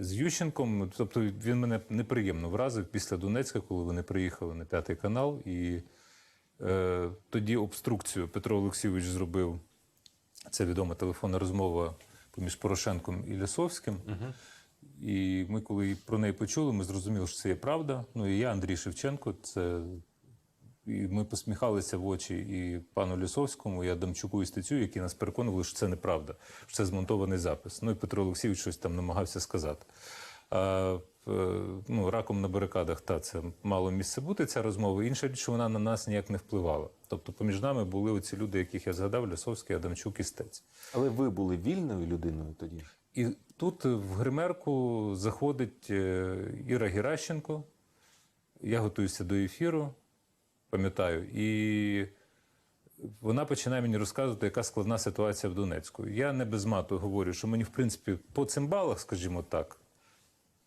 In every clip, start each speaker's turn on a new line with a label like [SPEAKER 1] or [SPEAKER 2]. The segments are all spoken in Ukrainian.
[SPEAKER 1] З Ющенком, тобто він мене неприємно вразив після Донецька, коли вони приїхали на п'ятий канал, і е, тоді обструкцію Петро Олексійович зробив. Це відома телефонна розмова поміж Порошенком і Лісовським. І ми, коли про неї почули, ми зрозуміли, що це є правда. Ну і я, Андрій Шевченко, це і ми посміхалися в очі і пану Лісовському, і Адамчуку і Стецю, які нас переконували, що це неправда, що це змонтований запис. Ну і Петро Олексійович щось там намагався сказати. А, е, ну, раком на барикадах, та це мало місце бути, ця розмова. Інша річ, що вона на нас ніяк не впливала. Тобто, поміж нами були оці люди, яких я згадав: Лісовський, Адамчук і Стець.
[SPEAKER 2] Але ви були вільною людиною тоді?
[SPEAKER 1] І тут е, в гримерку заходить е, Іра Геращенко. Я готуюся до ефіру, пам'ятаю, і вона починає мені розказувати, яка складна ситуація в Донецьку. Я не без мату говорю, що мені, в принципі, по цим балах, скажімо так,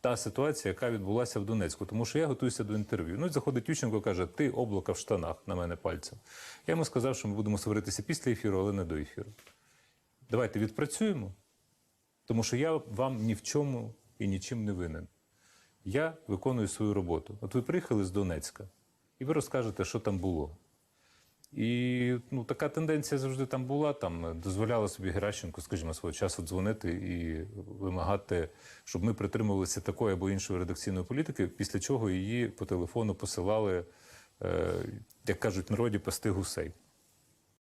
[SPEAKER 1] та ситуація, яка відбулася в Донецьку, тому що я готуюся до інтерв'ю. Ну і заходить Ющенко і каже: Ти облака в штанах на мене пальцем. Я йому сказав, що ми будемо сваритися після ефіру, але не до ефіру. Давайте відпрацюємо, тому що я вам ні в чому і нічим не винен. Я виконую свою роботу. От ви приїхали з Донецька, і ви розкажете, що там було. І ну, така тенденція завжди там була. Там дозволяла собі Геращенко, скажімо, свого часу дзвонити і вимагати, щоб ми притримувалися такої або іншої редакційної політики, після чого її по телефону посилали, е, як кажуть народі, пасти гусей.